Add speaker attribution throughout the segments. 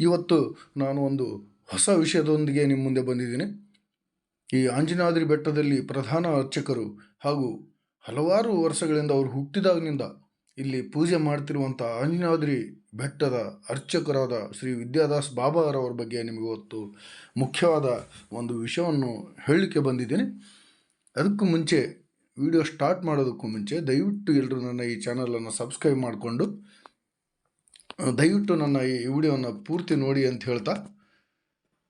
Speaker 1: ಇವತ್ತು ನಾನು ಒಂದು ಹೊಸ ವಿಷಯದೊಂದಿಗೆ ನಿಮ್ಮ ಮುಂದೆ ಬಂದಿದ್ದೀನಿ. ಈ ಆಂಜನಾದ್ರಿ ಬೆಟ್ಟದಲ್ಲಿ ಪ್ರಧಾನ ಅರ್ಚಕರು ಹಾಗೂ ಹಲವಾರು ವರ್ಷಗಳಿಂದ ಅವರು ಹುಟ್ಟಿದಾಗಿನಿಂದ ಇಲ್ಲಿ ಪೂಜೆ ಮಾಡ್ತಿರುವಂಥ ಆಂಜನಾದ್ರಿ ಬೆಟ್ಟದ ಅರ್ಚಕರಾದ ಶ್ರೀ ವಿದ್ಯಾದಾಸ್ ಬಾಬಾರವರ ಬಗ್ಗೆ ನಿಮಗೆ ಇವತ್ತು ಮುಖ್ಯವಾದ ಒಂದು ವಿಷಯವನ್ನು ಹೇಳಲಿಕ್ಕೆ ಬಂದಿದ್ದೀನಿ. ಅದಕ್ಕೂ ಮುಂಚೆ ವಿಡಿಯೋ ಸ್ಟಾರ್ಟ್ ಮಾಡೋದಕ್ಕೂ ಮುಂಚೆ ದಯವಿಟ್ಟು ಎಲ್ಲರೂ ನನ್ನ ಈ ಚಾನಲನ್ನು ಸಬ್ಸ್ಕ್ರೈಬ್ ಮಾಡಿಕೊಂಡು ದಯವಿಟ್ಟು ನನ್ನ ಈ ವಿಡಿಯೋವನ್ನು ಪೂರ್ತಿ ನೋಡಿ ಅಂತ ಹೇಳ್ತಾ,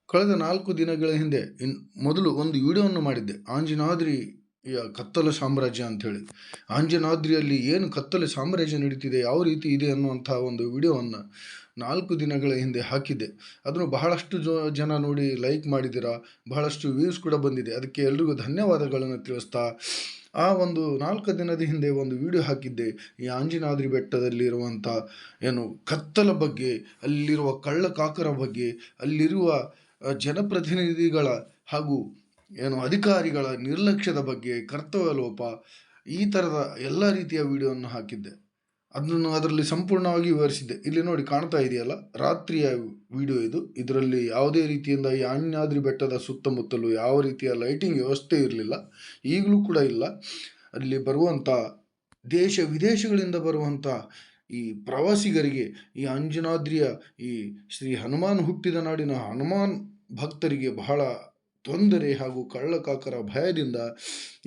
Speaker 1: ಕಳೆದ ನಾಲ್ಕು ದಿನಗಳ ಹಿಂದೆ, ಇನ್ ಮೊದಲು ಒಂದು ವಿಡಿಯೋವನ್ನು ಮಾಡಿದ್ದೆ. ಆಂಜನಾದ್ರಿಯ ಕತ್ತಲ ಸಾಮ್ರಾಜ್ಯ ಅಂಥೇಳಿ. ಆಂಜನಾದ್ರಿಯಲ್ಲಿ ಏನು ಕತ್ತಲೆ ಸಾಮ್ರಾಜ್ಯ ನಡೀತಿದೆ, ಯಾವ ರೀತಿ ಇದೆ ಅನ್ನುವಂಥ ಒಂದು ವಿಡಿಯೋವನ್ನು ನಾಲ್ಕು ದಿನಗಳ ಹಿಂದೆ ಹಾಕಿದ್ದೆ. ಅದನ್ನು ಬಹಳಷ್ಟು ಜನ ನೋಡಿ ಲೈಕ್ ಮಾಡಿದ್ದೀರಾ, ಬಹಳಷ್ಟು ವ್ಯೂಸ್ ಕೂಡ ಬಂದಿದೆ. ಅದಕ್ಕೆ ಎಲ್ರಿಗೂ ಧನ್ಯವಾದಗಳನ್ನು ತಿಳಿಸ್ತಾ ಆ ಒಂದು ನಾಲ್ಕು ದಿನದ ಹಿಂದೆ ಒಂದು ವಿಡಿಯೋ ಹಾಕಿದ್ದೆ. ಈ ಆಂಜನಾದ್ರಿ ಬೆಟ್ಟದಲ್ಲಿರುವಂಥ, ಏನು, ಕತ್ತಲ ಬಗ್ಗೆ, ಅಲ್ಲಿರುವ ಕಳ್ಳ ಕಾಕರ ಬಗ್ಗೆ, ಅಲ್ಲಿರುವ ಜನಪ್ರತಿನಿಧಿಗಳ ಹಾಗೂ, ಏನು, ಅಧಿಕಾರಿಗಳ ನಿರ್ಲಕ್ಷ್ಯದ ಬಗ್ಗೆ ಕರ್ತವ್ಯ ಲೋಪ ಈ ಥರದ ಎಲ್ಲ ರೀತಿಯ ವಿಡಿಯೋವನ್ನು ಹಾಕಿದ್ದೆ. ಅದನ್ನು ಅದರಲ್ಲಿ ಸಂಪೂರ್ಣವಾಗಿ ವಿವರಿಸಿದ್ದೆ. ಇಲ್ಲಿ ನೋಡಿ ಕಾಣ್ತಾ ಇದೆಯಲ್ಲ, ರಾತ್ರಿಯ ವಿಡಿಯೋ ಇದು. ಇದರಲ್ಲಿ ಯಾವುದೇ ರೀತಿಯಿಂದ ಈ ಆಂಜನಾದ್ರಿ ಬೆಟ್ಟದ ಸುತ್ತಮುತ್ತಲು ಯಾವ ರೀತಿಯ ಲೈಟಿಂಗ್ ವ್ಯವಸ್ಥೆ ಇರಲಿಲ್ಲ. ಈಗಲೂ ಕೂಡ ಇಲ್ಲ. ಅಲ್ಲಿ ಬರುವಂಥ ದೇಶ ವಿದೇಶಗಳಿಂದ ಬರುವಂಥ ಈ ಪ್ರವಾಸಿಗರಿಗೆ ಈ ಅಂಜನಾದ್ರಿಯ ಈ ಶ್ರೀ ಹನುಮಾನ್ ಹುಟ್ಟಿದ ನಾಡಿನ ಹನುಮಾನ್ ಭಕ್ತರಿಗೆ ಬಹಳ ತೊಂದರೆ ಹಾಗೂ ಕಳ್ಳಕಾಕರ ಭಯದಿಂದ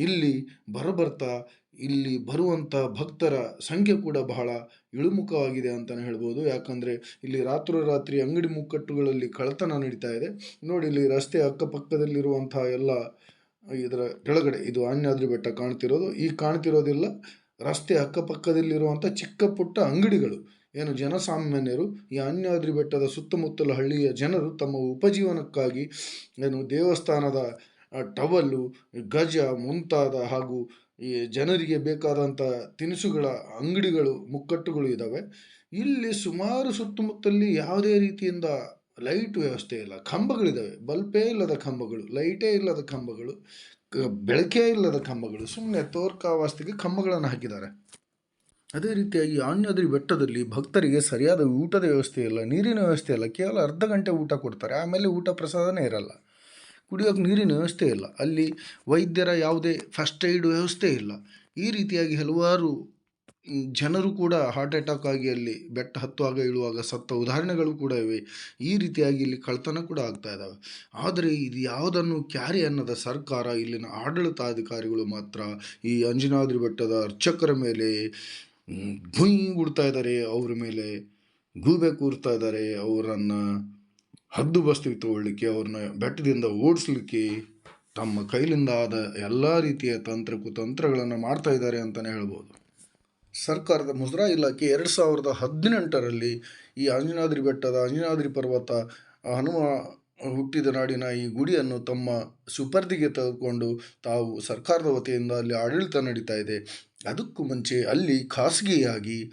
Speaker 1: ಇಲ್ಲಿ ಬರಬರ್ತಾ, ಇಲ್ಲಿ ಬರುವಂಥ ಭಕ್ತರ ಸಂಖ್ಯೆ ಕೂಡ ಬಹಳ ಇಳಿಮುಖವಾಗಿದೆ ಅಂತಲೇ ಹೇಳ್ಬೋದು. ಯಾಕಂದರೆ ಇಲ್ಲಿ ರಾತ್ರೋರಾತ್ರಿ ಅಂಗಡಿ ಮುಕ್ಕಟ್ಟುಗಳಲ್ಲಿ ಕಳ್ಳತನ ನಡೀತಾ ಇದೆ. ನೋಡಿ, ಇಲ್ಲಿ ರಸ್ತೆ ಅಕ್ಕಪಕ್ಕದಲ್ಲಿರುವಂಥ ಎಲ್ಲ ಇದರ ಕೆಳಗಡೆ, ಇದು ಆನ್ಯಾದ್ರಿ ಬೆಟ್ಟ ಕಾಣ್ತಿರೋದು. ಈ ಕಾಣ್ತಿರೋದಿಲ್ಲ, ರಸ್ತೆ ಅಕ್ಕಪಕ್ಕದಲ್ಲಿರುವಂಥ ಚಿಕ್ಕ ಪುಟ್ಟ ಅಂಗಡಿಗಳು. ಏನು ಜನಸಾಮಾನ್ಯರು, ಈ ಅನ್ಯಾದ್ರಿ ಬೆಟ್ಟದ ಸುತ್ತಮುತ್ತಲ ಹಳ್ಳಿಯ ಜನರು ತಮ್ಮ ಉಪಜೀವನಕ್ಕಾಗಿ ಏನು ದೇವಸ್ಥಾನದ ಟವಲ್ಲು ಗಜ ಮುಂತಾದ ಹಾಗೂ ಈ ಜನರಿಗೆ ಬೇಕಾದಂಥ ತಿನಿಸುಗಳ ಅಂಗಡಿಗಳು, ಮುಕ್ಕಟ್ಟುಗಳು ಇದ್ದಾವೆ ಇಲ್ಲಿ ಸುಮಾರು ಸುತ್ತಮುತ್ತಲಿ ಯಾವುದೇ ರೀತಿಯಿಂದ ಲೈಟ್ ವ್ಯವಸ್ಥೆ ಇಲ್ಲ. ಕಂಬಗಳಿದ್ದಾವೆ ಬಲ್ಪೇ ಇಲ್ಲದ ಕಂಬಗಳು ಲೈಟೇ ಇಲ್ಲದ ಕಂಬಗಳು ಬೆಳಕೇ ಇಲ್ಲದ ಕಂಬಗಳು ಸುಮ್ಮನೆ ತೋರ್ಕಾವಾಸ್ತಿಗೆ ಕಂಬಗಳನ್ನು ಹಾಕಿದ್ದಾರೆ. ಅದೇ ರೀತಿಯಾಗಿ ಆನ್ಯಾದ್ರಿ ಬೆಟ್ಟದಲ್ಲಿ ಭಕ್ತರಿಗೆ ಸರಿಯಾದ ಊಟದ ವ್ಯವಸ್ಥೆ ಇಲ್ಲ, ನೀರಿನ ವ್ಯವಸ್ಥೆ ಇಲ್ಲ, ಕೇವಲ ಅರ್ಧ ಗಂಟೆ ಊಟ ಕೊಡ್ತಾರೆ, ಆಮೇಲೆ ಊಟ ಪ್ರಸಾದನೇ ಇರಲ್ಲ. ಕುಡಿಯೋಕೆ ನೀರಿನ ವ್ಯವಸ್ಥೆ ಇಲ್ಲ, ಅಲ್ಲಿ ವೈದ್ಯರ ಯಾವುದೇ ಫಸ್ಟ್ ಏಡ್ ವ್ಯವಸ್ಥೆ ಇಲ್ಲ. ಈ ರೀತಿಯಾಗಿ ಹಲವಾರು ಜನರು ಕೂಡ ಹಾರ್ಟ್ ಅಟ್ಯಾಕ್ ಆಗಿ ಅಲ್ಲಿ ಬೆಟ್ಟ ಹತ್ತುವಾಗ, ಇಳುವಾಗ ಸತ್ತ ಉದಾಹರಣೆಗಳು ಕೂಡ ಇವೆ. ಈ ರೀತಿಯಾಗಿ ಇಲ್ಲಿ ಕಳ್ತನ ಕೂಡ ಆಗ್ತಾ ಇದ್ದಾವೆ ಆದರೆ ಇದು ಯಾವುದನ್ನು ಕ್ಯಾರಿ ಅನ್ನದ ಸರ್ಕಾರ, ಇಲ್ಲಿನ ಆಡಳಿತಾಧಿಕಾರಿಗಳು ಮಾತ್ರ ಈ ಅಂಜನಾದ್ರಿ ಬೆಟ್ಟದ ಅರ್ಚಕರ ಮೇಲೆ ಮ್, ಉಡ್ತಾ ಇದ್ದಾರೆ ಅವ್ರ ಮೇಲೆ ಗೂಬೆ ಕೂರ್ತಾ ಇದ್ದಾರೆ ಅವರನ್ನು ಹದ್ದು ಬಸ್ತಿಗೆ ತಗೊಳ್ಳಿಕ್ಕೆ ಅವ್ರನ್ನ ಬೆಟ್ಟದಿಂದ ಓಡಿಸ್ಲಿಕ್ಕೆ ತಮ್ಮ ಕೈಲಿಂದ ಆದ ಎಲ್ಲ ರೀತಿಯ ತಂತ್ರ ಕುತಂತ್ರಗಳನ್ನು ಮಾಡ್ತಾ ಇದ್ದಾರೆ ಅಂತಲೇ ಹೇಳ್ಬೋದು. ಸರ್ಕಾರದ ಮುಜರಾ ಇಲಾಖೆ ಎರಡು ಸಾವಿರದ ಹದಿನೆಂಟರಲ್ಲಿ ಈ ಅಂಜನಾದ್ರಿ ಬೆಟ್ಟದ ಅಂಜನಾದ್ರಿ ಪರ್ವತ ಹನುಮ ಹುಟ್ಟಿದ ನಾಡಿನ ಈ ಗುಡಿಯನ್ನು ತಮ್ಮ ಸುಪರ್ದಿಗೆ ತೆಗೆದುಕೊಂಡು ತಾವು ಸರ್ಕಾರದ ವತಿಯಿಂದ ಅಲ್ಲಿ ಆಡಳಿತ ನಡೀತಾ ಇದೆ. ಅದಕ್ಕೂ ಮುಂಚೆ ಅಲ್ಲಿ ಖಾಸಗಿಯಾಗಿ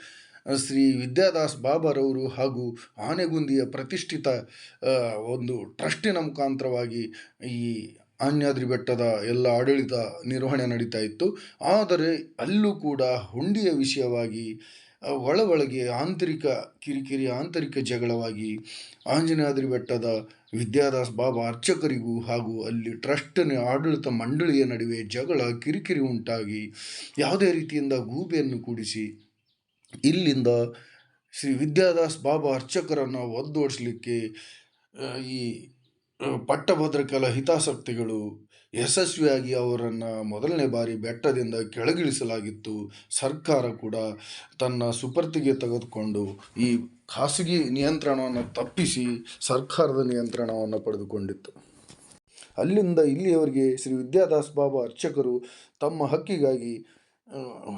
Speaker 1: ಶ್ರೀ ವಿದ್ಯಾದಾಸ್ ಬಾಬಾರವರು ಹಾಗೂ ಆನೆಗುಂದಿಯ ಪ್ರತಿಷ್ಠಿತ ಒಂದು ಟ್ರಸ್ಟಿನ ಮುಖಾಂತರವಾಗಿ ಈ ಆನ್ಯಾದ್ರಿ ಬೆಟ್ಟದ ಎಲ್ಲ ಆಡಳಿತ ನಿರ್ವಹಣೆ ನಡೀತಾ ಇತ್ತು. ಆದರೆ ಅಲ್ಲೂ ಕೂಡ ಹುಂಡಿಯ ವಿಷಯವಾಗಿ ಒಳ ಒಳಗೆ ಆಂತರಿಕ ಕಿರಿಕಿರಿ, ಆಂತರಿಕ ಜಗಳವಾಗಿ ಆಂಜನಾದ್ರಿ ಬೆಟ್ಟದ ವಿದ್ಯಾದಾಸ್ ಬಾಬಾ ಅರ್ಚಕರಿಗೂ ಹಾಗೂ ಅಲ್ಲಿ ಟ್ರಸ್ಟನ ಆಡಳಿತ ಮಂಡಳಿಯ ನಡುವೆ ಜಗಳ, ಕಿರಿಕಿರಿ ಉಂಟಾಗಿ ಯಾವುದೇ ರೀತಿಯಿಂದ ಗೂಬೆಯನ್ನು ಕೂಡಿಸಿ ಇಲ್ಲಿಂದ ಶ್ರೀ ವಿದ್ಯಾದಾಸ್ ಬಾಬಾ ಅರ್ಚಕರನ್ನು ಒದ್ದೋಡಿಸ್ಲಿಕ್ಕೆ ಈ ಪಟ್ಟಭದ್ರಕಲ ಹಿತಾಸಕ್ತಿಗಳು ಯಶಸ್ವಿಯಾಗಿ ಅವರನ್ನು ಮೊದಲನೇ ಬಾರಿ ಬೆಟ್ಟದಿಂದ ಕೆಳಗಿಳಿಸಲಾಗಿತ್ತು. ಸರ್ಕಾರ ಕೂಡ ತನ್ನ ಸುಪರ್ತಿಗೆ ತೆಗೆದುಕೊಂಡು ಈ ಖಾಸಗಿ ನಿಯಂತ್ರಣವನ್ನು ತಪ್ಪಿಸಿ ಸರ್ಕಾರದ ನಿಯಂತ್ರಣವನ್ನು ಪಡೆದುಕೊಂಡಿತ್ತು. ಅಲ್ಲಿಂದ ಇಲ್ಲಿಯವರೆಗೆ ಶ್ರೀ ವಿದ್ಯಾದಾಸ್ ಬಾಬಾ ಅರ್ಚಕರು ತಮ್ಮ ಹಕ್ಕಿಗಾಗಿ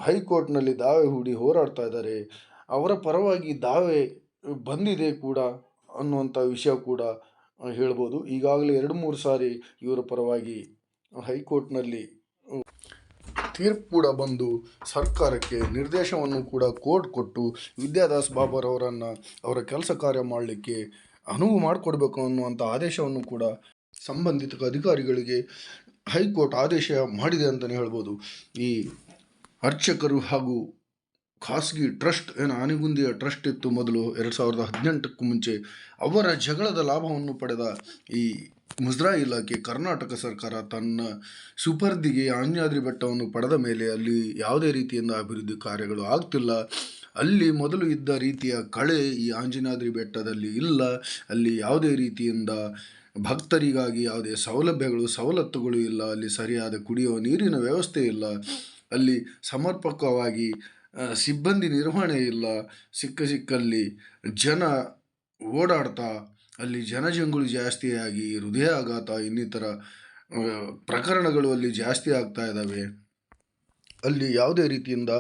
Speaker 1: ಹೈಕೋರ್ಟ್ನಲ್ಲಿ ದಾವೆ ಹೂಡಿ ಹೋರಾಡ್ತಾ ಇದ್ದಾರೆ. ಅವರ ಪರವಾಗಿ ದಾವೆ ಬಂದಿದೆ ಕೂಡ ಅನ್ನುವಂಥ ವಿಷಯ ಕೂಡ ಹೇಳ್ಬೋದು. ಈಗಾಗಲೇ ಎರಡು ಮೂರು ಸಾರಿ ಇವರ ಪರವಾಗಿ ಹೈಕೋರ್ಟ್ನಲ್ಲಿ ತೀರ್ಪು ಕೂಡ ಬಂದು ಸರ್ಕಾರಕ್ಕೆ ನಿರ್ದೇಶವನ್ನು ಕೂಡ ಕೋರ್ಟ್ ಕೊಟ್ಟು ವಿದ್ಯಾದಾಸ್ ಅವರನ್ನು ಅವರ ಕೆಲಸ ಕಾರ್ಯ ಮಾಡಲಿಕ್ಕೆ ಅನುವು ಮಾಡಿಕೊಡ್ಬೇಕು ಅನ್ನುವಂಥ ಆದೇಶವನ್ನು ಕೂಡ ಸಂಬಂಧಿತ ಅಧಿಕಾರಿಗಳಿಗೆ ಹೈಕೋರ್ಟ್ ಆದೇಶ ಮಾಡಿದೆ ಅಂತಲೇ ಹೇಳ್ಬೋದು. ಈ ಅರ್ಚಕರು ಹಾಗೂ ಖಾಸಗಿ ಟ್ರಸ್ಟ್, ಏನು ಆನೆಗುಂದಿಯ ಟ್ರಸ್ಟ್ ಇತ್ತು ಮೊದಲು ಎರಡು ಸಾವಿರದ ಹದಿನೆಂಟಕ್ಕೂ ಮುಂಚೆ ಅವರ ಜಗಳದ ಲಾಭವನ್ನು ಪಡೆದ ಈ ಮುಜರಾಯಿ ಇಲಾಖೆ ಕರ್ನಾಟಕ ಸರ್ಕಾರ ತನ್ನ ಸುಪರ್ದಿಗೆ ಆಂಜನಾದ್ರಿ ಬೆಟ್ಟವನ್ನು ಪಡೆದ ಮೇಲೆ ಅಲ್ಲಿ ಯಾವುದೇ ರೀತಿಯಿಂದ ಅಭಿವೃದ್ಧಿ ಕಾರ್ಯಗಳು ಆಗ್ತಿಲ್ಲ. ಅಲ್ಲಿ ಮೊದಲು ಇದ್ದ ರೀತಿಯ ಕಳೆ ಈ ಆಂಜನಾದ್ರಿ ಬೆಟ್ಟದಲ್ಲಿ ಇಲ್ಲ. ಅಲ್ಲಿ ಯಾವುದೇ ರೀತಿಯಿಂದ ಭಕ್ತರಿಗಾಗಿ ಯಾವುದೇ ಸೌಲಭ್ಯಗಳು, ಸವಲತ್ತುಗಳು ಇಲ್ಲ. ಅಲ್ಲಿ ಸರಿಯಾದ ಕುಡಿಯುವ ನೀರಿನ ವ್ಯವಸ್ಥೆ ಇಲ್ಲ. ಅಲ್ಲಿ ಸಮರ್ಪಕವಾಗಿ ಸಿಬ್ಬಂದಿ ನಿರ್ವಹಣೆ ಇಲ್ಲ. ಸಿಕ್ಕ ಸಿಕ್ಕಲ್ಲಿ ಜನ ಓಡಾಡ್ತಾ ಅಲ್ಲಿ ಜನಜಂಗುಳಿ ಜಾಸ್ತಿಯಾಗಿ ಹೃದಯಾಘಾತ ಇನ್ನಿತರ ಪ್ರಕರಣಗಳು ಅಲ್ಲಿ ಜಾಸ್ತಿ ಆಗ್ತಾ ಇದ್ದಾವೆ ಅಲ್ಲಿ ಯಾವುದೇ ರೀತಿಯಿಂದ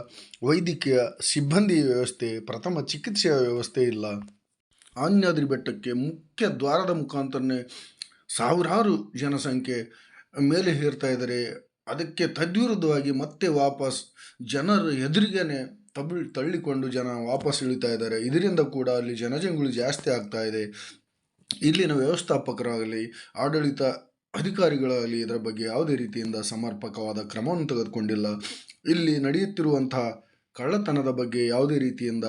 Speaker 1: ವೈದ್ಯಕೀಯ ಸಿಬ್ಬಂದಿ ವ್ಯವಸ್ಥೆ, ಪ್ರಥಮ ಚಿಕಿತ್ಸೆಯ ವ್ಯವಸ್ಥೆ ಇಲ್ಲ. ಆನ್ಯಾದ್ರಿ ಬೆಟ್ಟಕ್ಕೆ ಮುಖ್ಯ ದ್ವಾರದ ಮುಖಾಂತರನೇ ಸಾವಿರಾರು ಜನಸಂಖ್ಯೆ ಮೇಲೆ ಹೇರ್ತಾ ಇದ್ದಾರೆ ಅದಕ್ಕೆ ತದ್ವಿರುದ್ಧವಾಗಿ ಮತ್ತೆ ವಾಪಸ್ ಜನರ ಎದುರಿಗೇನೆ ತಬ್, ತಳ್ಳಿಕೊಂಡು ಜನ ವಾಪಸ್ ಇಳಿತಾ ಇದ್ದಾರೆ ಇದರಿಂದ ಕೂಡ ಅಲ್ಲಿ ಜನಜಂಗುಳಿ ಜಾಸ್ತಿ ಆಗ್ತಾ ಇದೆ. ಇಲ್ಲಿನ ವ್ಯವಸ್ಥಾಪಕರಾಗಲಿ, ಆಡಳಿತ ಅಧಿಕಾರಿಗಳಾಗಲಿ ಇದರ ಬಗ್ಗೆ ಯಾವುದೇ ರೀತಿಯಿಂದ ಸಮರ್ಪಕವಾದ ಕ್ರಮವನ್ನು ತೆಗೆದುಕೊಂಡಿಲ್ಲ. ಇಲ್ಲಿ ನಡೆಯುತ್ತಿರುವಂತಹ ಕಳ್ಳತನದ ಬಗ್ಗೆ ಯಾವುದೇ ರೀತಿಯಿಂದ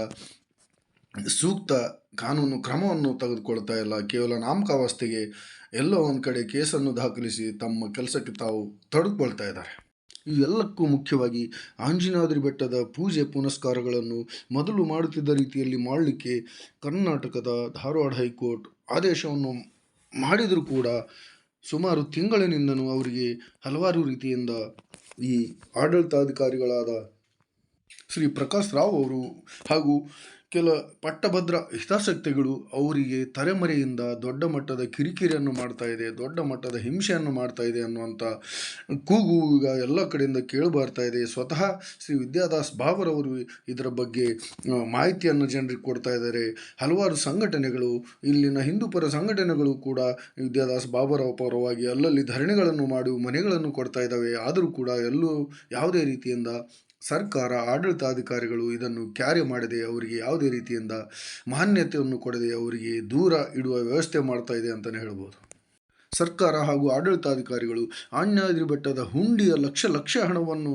Speaker 1: ಸೂಕ್ತ ಕಾನೂನು ಕ್ರಮವನ್ನು ತೆಗೆದುಕೊಳ್ತಾ ಇಲ್ಲ. ಕೇವಲ ನಾಮಕಾವಸ್ಥೆಗೆ ಎಲ್ಲೋ ಒಂದು ಕಡೆ ಕೇಸನ್ನು ದಾಖಲಿಸಿ ತಮ್ಮ ಕೆಲಸಕ್ಕೆ ತಾವು ತೊಡಗಿಕೊಳ್ತಾ ಇದ್ದಾರೆ. ಇವೆಲ್ಲಕ್ಕೂ ಮುಖ್ಯವಾಗಿ ಆಂಜನಾದ್ರಿ ಬೆಟ್ಟದ ಪೂಜೆ ಪುನಸ್ಕಾರಗಳನ್ನು ಮೊದಲು ಮಾಡುತ್ತಿದ್ದ ರೀತಿಯಲ್ಲಿ ಮಾಡಲಿಕ್ಕೆ ಕರ್ನಾಟಕದ ಧಾರವಾಡ ಹೈಕೋರ್ಟ್ ಆದೇಶವನ್ನು ಮಾಡಿದರೂ ಕೂಡ ಸುಮಾರು ತಿಂಗಳಿನಿಂದನೂ ಅವರಿಗೆ ಹಲವಾರು ರೀತಿಯಿಂದ ಈ ಆಡಳಿತಾಧಿಕಾರಿಗಳಾದ ಶ್ರೀ ಪ್ರಕಾಶ್ ರಾವ್ ಅವರು ಹಾಗೂ ಕೆಲ ಪಟ್ಟಭದ್ರ ಹಿತಾಸಕ್ತಿಗಳು ಅವರಿಗೆ ತರೆಮರೆಯಿಂದ ದೊಡ್ಡ ಮಟ್ಟದ ಕಿರಿಕಿರಿಯನ್ನು ಮಾಡ್ತಾ ಇದೆ, ದೊಡ್ಡ ಮಟ್ಟದ ಹಿಂಸೆಯನ್ನು ಮಾಡ್ತಾ ಇದೆ ಅನ್ನುವಂಥ ಕೂಗು ಈಗ ಎಲ್ಲ ಕಡೆಯಿಂದ ಕೇಳಿ ಬರ್ತಾ ಇದೆ. ಸ್ವತಃ ಶ್ರೀ ವಿದ್ಯಾದಾಸ್ ಬಾಬರವರು ಇದರ ಬಗ್ಗೆ ಮಾಹಿತಿಯನ್ನು ಜನರಿಗೆ ಕೊಡ್ತಾ ಇದ್ದಾರೆ. ಹಲವಾರು ಸಂಘಟನೆಗಳು, ಇಲ್ಲಿನ ಹಿಂದೂಪರ ಸಂಘಟನೆಗಳು ಕೂಡ ವಿದ್ಯಾದಾಸ್ ಬಾಬರ ಪರವಾಗಿ ಅಲ್ಲಲ್ಲಿ ಧರಣಿಗಳನ್ನು ಮಾಡಿ ಮನೆಗಳನ್ನು ಕೊಡ್ತಾ ಇದ್ದಾವೆ. ಆದರೂ ಕೂಡ ಎಲ್ಲೂ ಯಾವುದೇ ರೀತಿಯಿಂದ ಸರ್ಕಾರ, ಆಡಳಿತಾಧಿಕಾರಿಗಳು ಇದನ್ನು ಕ್ಯಾರಿ ಮಾಡದೆ ಅವರಿಗೆ ಯಾವುದೇ ರೀತಿಯಿಂದ ಮಾನ್ಯತೆಯನ್ನು ಕೊಡದೆ ಅವರಿಗೆ ದೂರ ಇಡುವ ವ್ಯವಸ್ಥೆ ಮಾಡ್ತಾ ಇದೆ ಅಂತಲೇ ಹೇಳ್ಬೋದು. ಸರ್ಕಾರ ಹಾಗೂ ಆಡಳಿತಾಧಿಕಾರಿಗಳು ಆಣ್ಯಾದ್ರಿ ಬೆಟ್ಟದ ಹುಂಡಿಯ ಲಕ್ಷ ಲಕ್ಷ ಹಣವನ್ನು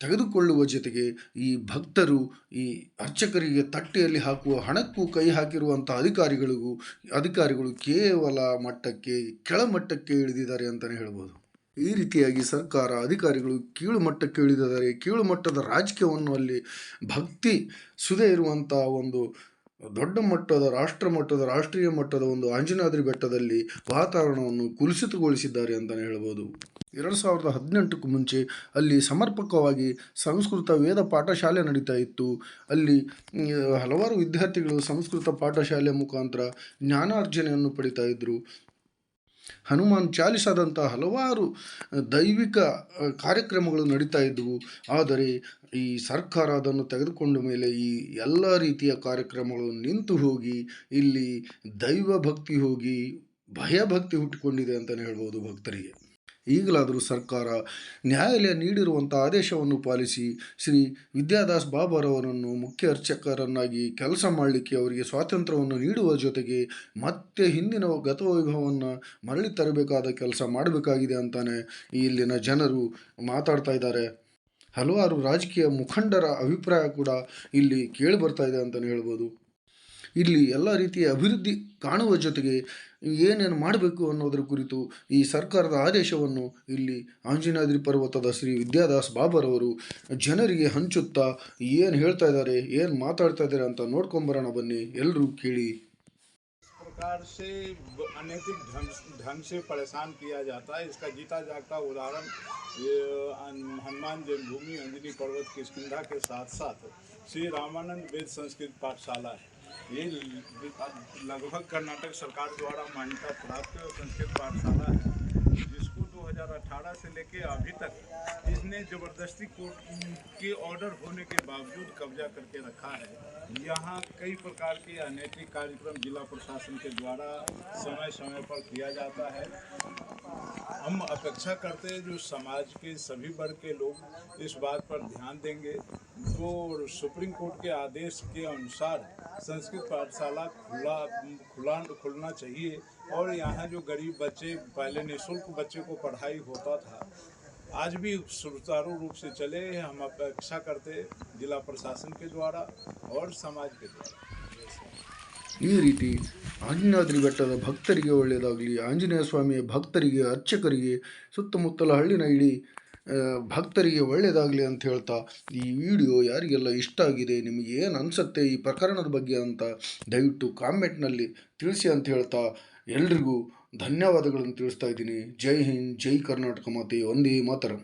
Speaker 1: ತೆಗೆದುಕೊಳ್ಳುವ ಜೊತೆಗೆ ಈ ಭಕ್ತರು, ಈ ಅರ್ಚಕರಿಗೆ ತಟ್ಟೆಯಲ್ಲಿ ಹಾಕುವ ಹಣಕ್ಕೂ ಕೈ ಹಾಕಿರುವಂಥ ಅಧಿಕಾರಿಗಳಿಗೂ, ಅಧಿಕಾರಿಗಳು ಕೇವಲ ಮಟ್ಟಕ್ಕೆ, ಕೆಳಮಟ್ಟಕ್ಕೆ ಇಳಿದಿದ್ದಾರೆ ಅಂತಲೇ ಹೇಳ್ಬೋದು. ಈ ರೀತಿಯಾಗಿ ಸರ್ಕಾರ ಅಧಿಕಾರಿಗಳು ಕೀಳು ಮಟ್ಟಕ್ಕೆ ಇಳಿದಿದ್ದಾರೆ. ಕೀಳು ಮಟ್ಟದ ರಾಜಕೀಯವನ್ನು ಅಲ್ಲಿ ಭಕ್ತಿ ಸುದೆ ಇರುವಂಥ ಒಂದು ದೊಡ್ಡ ಮಟ್ಟದ, ರಾಷ್ಟ್ರ ಮಟ್ಟದ, ರಾಷ್ಟ್ರೀಯ ಮಟ್ಟದ ಒಂದು ಆಂಜನಾದ್ರಿ ಬೆಟ್ಟದಲ್ಲಿ ವಾತಾವರಣವನ್ನು ಕುಲುಸಿತಗೊಳಿಸಿದ್ದಾರೆ ಅಂತಲೇ ಹೇಳ್ಬೋದು. ಎರಡು ಸಾವಿರದ ಹದಿನೆಂಟಕ್ಕೂ ಮುಂಚೆ ಅಲ್ಲಿ ಸಮರ್ಪಕವಾಗಿ ಸಂಸ್ಕೃತ ವೇದ ಪಾಠಶಾಲೆ ನಡೀತಾ ಇತ್ತು. ಅಲ್ಲಿ ಹಲವಾರು ವಿದ್ಯಾರ್ಥಿಗಳು ಸಂಸ್ಕೃತ ಪಾಠಶಾಲೆ ಮುಖಾಂತರ ಜ್ಞಾನಾರ್ಜನೆಯನ್ನು ಪಡಿತಾ ಇದ್ದರು ಹನುಮಾನ್ ಚಾಲಿಸಾದಂಥ ಹಲವಾರು ದೈವಿಕ ಕಾರ್ಯಕ್ರಮಗಳು ನಡೀತಾ ಇದ್ದವು ಆದರೆ ಈ ಸರ್ಕಾರ ಅದನ್ನು ತೆಗೆದುಕೊಂಡ ಮೇಲೆ ಈ ಎಲ್ಲ ರೀತಿಯ ಕಾರ್ಯಕ್ರಮಗಳು ನಿಂತು ಹೋಗಿ, ಇಲ್ಲಿ ದೈವ ಭಕ್ತಿ ಹೋಗಿ ಭಯಭಕ್ತಿ ಹುಟ್ಟಿಕೊಂಡಿದೆ ಅಂತಲೇ ಹೇಳ್ಬೋದು ಭಕ್ತರಿಗೆ. ಈಗಲಾದರೂ ಸರ್ಕಾರ ನ್ಯಾಯಾಲಯ ನೀಡಿರುವಂಥ ಆದೇಶವನ್ನು ಪಾಲಿಸಿ ಶ್ರೀ ವಿದ್ಯಾದಾಸ್ ಬಾಬರವರನ್ನು ಮುಖ್ಯ ಅರ್ಚಕರನ್ನಾಗಿ ಕೆಲಸ ಮಾಡಲಿಕ್ಕೆ ಅವರಿಗೆ ಸ್ವಾತಂತ್ರ್ಯವನ್ನು ನೀಡುವ ಜೊತೆಗೆ ಮತ್ತೆ ಹಿಂದಿನ ಗತವೈಭವವನ್ನು ಮರಳಿ ತರಬೇಕಾದ ಕೆಲಸ ಮಾಡಬೇಕಾಗಿದೆ ಅಂತಾನೆ ಇಲ್ಲಿನ ಜನರು ಮಾತಾಡ್ತಾ ಇದ್ದಾರೆ. ಹಲವಾರು ರಾಜಕೀಯ ಮುಖಂಡರ ಅಭಿಪ್ರಾಯ ಕೂಡ ಇಲ್ಲಿ ಕೇಳಿ ಬರ್ತಾ ಇದೆ ಅಂತಲೇ ಹೇಳ್ಬೋದು. ಇಲ್ಲಿ ಎಲ್ಲ ರೀತಿಯ ಅಭಿವೃದ್ಧಿ ಕಾಣುವ ಜೊತೆಗೆ ಏನೇನು ಮಾಡಬೇಕು ಅನ್ನೋದರ ಕುರಿತು ಈ ಸರ್ಕಾರದ ಆದೇಶವನ್ನು ಇಲ್ಲಿ ಆಂಜನಾದ್ರಿ ಪರ್ವತದ ಶ್ರೀ ವಿದ್ಯಾದಾಸ್ ಬಾಬರವರು ಜನರಿಗೆ ಹಂಚುತ್ತಾ ಏನು ಹೇಳ್ತಾ ಇದ್ದಾರೆ ಏನು ಮಾತಾಡ್ತಾ ಇದ್ದಾರೆ ಅಂತ ನೋಡ್ಕೊಂಬರೋಣ ಬನ್ನಿ ಎಲ್ಲರೂ ಕೇಳಿ
Speaker 2: प्रकार से ब- अनैतिक ढंग ढंग से परेशान किया जाता है इसका जीता जागता उदाहरण ये अन- हनुमान जन्मभूमि अंजनी पर्वत किष्किंधा के साथ साथ श्री रामानंद वेद संस्कृत पाठशाला है ये लगभग कर्नाटक सरकार द्वारा मान्यता प्राप्त संस्कृत पाठशाला है, जिसको 2018 से लेके अभी तक इसने ज़बरदस्ती कोर्ट के ऑर्डर होने के बावजूद कब्जा करके रखा है। यहाँ कई प्रकार के अनैतिक कार्यक्रम जिला प्रशासन के द्वारा समय समय पर किया जाता है। हम अपेक्षा करते हैं जो समाज के सभी वर्ग के लोग इस बात पर ध्यान देंगे। तो सुप्रीम कोर्ट के आदेश के अनुसार संस्कृत पाठशाला खुला खुला, खुलना चाहिए और यहाँ जो गरीब बच्चे, पहले निःशुल्क बच्चे को पढ़ाई होता था, आज भी सुचारू रूप से चले, हम अपेक्षा करते जिला प्रशासन के द्वारा और समाज के द्वारा।
Speaker 1: ये रीति ಆಂಜನಾದ್ರಿ ಬೆಟ್ಟದ ಭಕ್ತರಿಗೆ ಒಳ್ಳೆಯದಾಗಲಿ, ಆಂಜನೇಯ ಸ್ವಾಮಿಯ ಭಕ್ತರಿಗೆ, ಅರ್ಚಕರಿಗೆ, ಸುತ್ತಮುತ್ತಲ ಹಳ್ಳಿನ ಇಡೀ ಭಕ್ತರಿಗೆ ಒಳ್ಳೆಯದಾಗಲಿ ಅಂತ ಹೇಳ್ತಾ, ಈ ವಿಡಿಯೋ ಯಾರಿಗೆಲ್ಲ ಇಷ್ಟ ಆಗಿದೆ, ನಿಮಗೆ ಏನು ಅನಿಸುತ್ತೆ ಈ ಪ್ರಕರಣದ ಬಗ್ಗೆ ಅಂತ ದಯವಿಟ್ಟು ಕಾಮೆಂಟ್ನಲ್ಲಿ ತಿಳಿಸಿ ಅಂತ ಹೇಳ್ತಾ, ಎಲ್ರಿಗೂ ಧನ್ಯವಾದಗಳನ್ನು ತಿಳಿಸ್ತಾ ಇದ್ದೀನಿ. ಜೈ ಹಿಂದ್, ಜೈ ಕರ್ನಾಟಕ ಮಾತೆ, ಒಂದೇ ಮಾತರಂ.